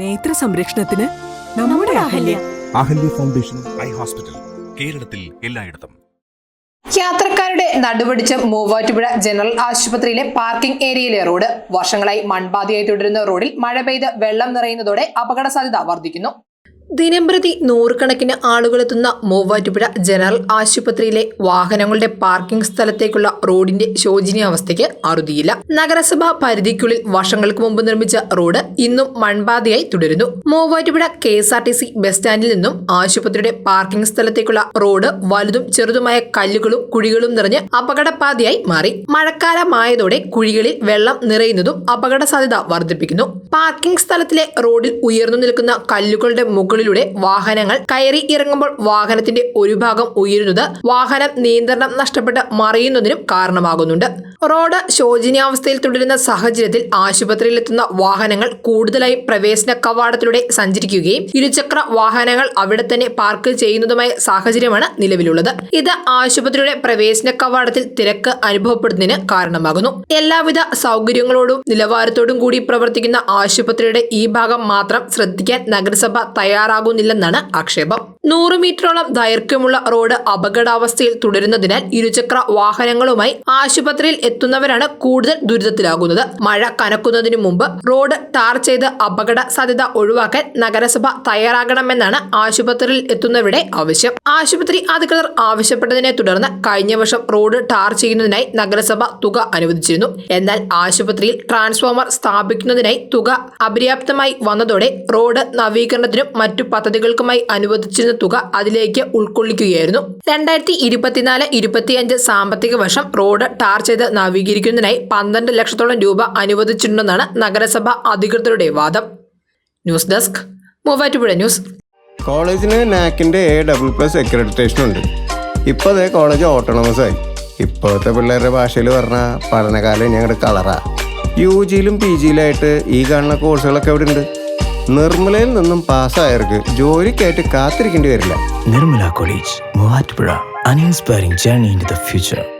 നേത്ര സംരക്ഷണത്തിന് നമ്മുടെ Ahalya. Ahalya. Foundation eye hospital കേരളത്തിൽ എല്ലായിടത്തും. യാത്രക്കാരുടെ നടുപിടിച്ച് മൂവാറ്റുപുഴ ജനറൽ ആശുപത്രിയിലെ പാർക്കിംഗ് ഏരിയയിലെ റോഡ് വർഷങ്ങളായി മൺപാതയായി തുടരുന്ന റോഡിൽ മഴ പെയ്ത് വെള്ളം നിറയുന്നതോടെ അപകട സാധ്യത വർദ്ധിക്കുന്നു. ദിനംപ്രതി നൂറുകണക്കിന് ആളുകളെത്തുന്ന മൂവാറ്റുപുഴ ജനറൽ ആശുപത്രിയിലെ വാഹനങ്ങളുടെ പാർക്കിംഗ് സ്ഥലത്തേക്കുള്ള റോഡിന്റെ ശോചനീയാവസ്ഥയ്ക്ക് അറുതിയില്ല. നഗരസഭാ പരിധിക്കുള്ളിൽ വർഷങ്ങൾക്ക് മുമ്പ് നിർമ്മിച്ച റോഡ് ഇന്നും മൺപാതയായി തുടരുന്നു. Muvattupuzha K S R T C bus സ്റ്റാൻഡിൽ നിന്നും ആശുപത്രിയുടെ പാർക്കിംഗ് സ്ഥലത്തേക്കുള്ള റോഡ് വലുതും ചെറുതുമായ കല്ലുകളും കുഴികളും നിറഞ്ഞ് അപകടപാതയായി മാറി. മഴക്കാലമായതോടെ കുഴികളിൽ വെള്ളം നിറയുന്നതും അപകട സാധ്യത വർദ്ധിപ്പിക്കുന്നു. പാർക്കിംഗ് സ്ഥലത്തിലെ റോഡിൽ ഉയർന്നു നിൽക്കുന്ന കല്ലുകളുടെ മുകളിലൂടെ വാഹനങ്ങൾ കയറി ഇറങ്ങുമ്പോൾ വാഹനത്തിന്റെ ഒരു ഭാഗം ഉയരുന്നത് വാഹനം നിയന്ത്രണം നഷ്ടപ്പെട്ട് മറിയുന്നതിനും കാരണമാകുന്നുണ്ട്. റോഡ് ശോചനീയാവസ്ഥയിൽ തുടരുന്ന സാഹചര്യത്തിൽ ആശുപത്രിയിലെത്തുന്ന വാഹനങ്ങൾ കൂടുതലായി പ്രവേശന കവാടത്തിലൂടെ സഞ്ചരിക്കുകയും ഇരുചക്ര വാഹനങ്ങൾ അവിടെ തന്നെ പാർക്ക് ചെയ്യുന്നതുമായ സാഹചര്യമാണ് നിലവിലുള്ളത്. ഇത് ആശുപത്രിയുടെ പ്രവേശന കവാടത്തിൽ തിരക്ക് അനുഭവപ്പെടുന്നതിന് കാരണമാകുന്നു. എല്ലാവിധ സൗകര്യങ്ങളോടും നിലവാരത്തോടും കൂടി പ്രവർത്തിക്കുന്ന ആശുപത്രിയുടെ ഈ ഭാഗം മാത്രം ശ്രദ്ധിക്കാൻ നഗരസഭ തയ്യാറാകുന്നില്ലെന്നാണ് ആക്ഷേപം. നൂറ് മീറ്ററോളം ദൈർഘ്യമുള്ള റോഡ് അപകടാവസ്ഥയിൽ തുടരുന്നതിനാൽ ഇരുചക്ര വാഹനങ്ങളുമായി ആശുപത്രിയിൽ എത്തുന്നവരാണ് കൂടുതൽ ദുരിതത്തിലാകുന്നത്. മഴ കനക്കുന്നതിന് മുമ്പ് റോഡ് ടാർ ചെയ്ത് അപകട സാധ്യത ഒഴിവാക്കാൻ നഗരസഭ തയ്യാറാകണമെന്നാണ് ആശുപത്രിയിൽ എത്തുന്നവരുടെ ആവശ്യം. ആശുപത്രി അധികൃതർ ആവശ്യപ്പെട്ടതിനെ തുടർന്ന് കഴിഞ്ഞ വർഷം റോഡ് ടാർ ചെയ്യുന്നതിനായി നഗരസഭ തുക അനുവദിച്ചിരുന്നു. എന്നാൽ ആശുപത്രിയിൽ ട്രാൻസ്ഫോമർ സ്ഥാപിക്കുന്നതിനായി തുക അപര്യാപ്തമായി വന്നതോടെ റോഡ് നവീകരണത്തിനും മറ്റു പദ്ധതികൾക്കുമായി അനുവദിച്ചിരുന്ന തുക അതിലേക്ക് ഉൾക്കൊള്ളിക്കുകയായിരുന്നു. രണ്ടായിരത്തി ഇരുപത്തിനാല് ഇരുപത്തിയഞ്ച് സാമ്പത്തിക വർഷം റോഡ് ടാർ ചെയ്ത് നവീകരിക്കുന്നതിനായി പന്ത്രണ്ട് ലക്ഷത്തോളം രൂപ അനുവദിച്ചിട്ടുണ്ടെന്നാണ് നഗരസഭ അധികൃതരുടെ വാദം. News desk Muvattupuzha news. കോളേജിന് നാക്കിന്റെ എ ഡബിൾ പ്ലസ് അക്രഡിറ്റേഷൻ ഉണ്ട്. ഇപ്പോൾ അതേ കോളേജ് ഓട്ടോണമസ് ആയി. ഇപ്പോഴത്തെ പിള്ളേരുടെ ഭാഷയിൽ പറഞ്ഞാൽ പഠനകാലം ഞങ്ങളുടെ കളറാ. യു ജിയിലും പി ജിയിലായിട്ട് ഈ കാണുന്ന കോഴ്സുകളൊക്കെ ഇവിടെ ഉണ്ട് നിർമ്മലയിൽ നിന്നും പാസ്സായവർക്ക് ജോലിക്കായിട്ട് കാത്തിരിക്കേണ്ടി വരില്ല College, Muvatpura, an inspiring journey into the future.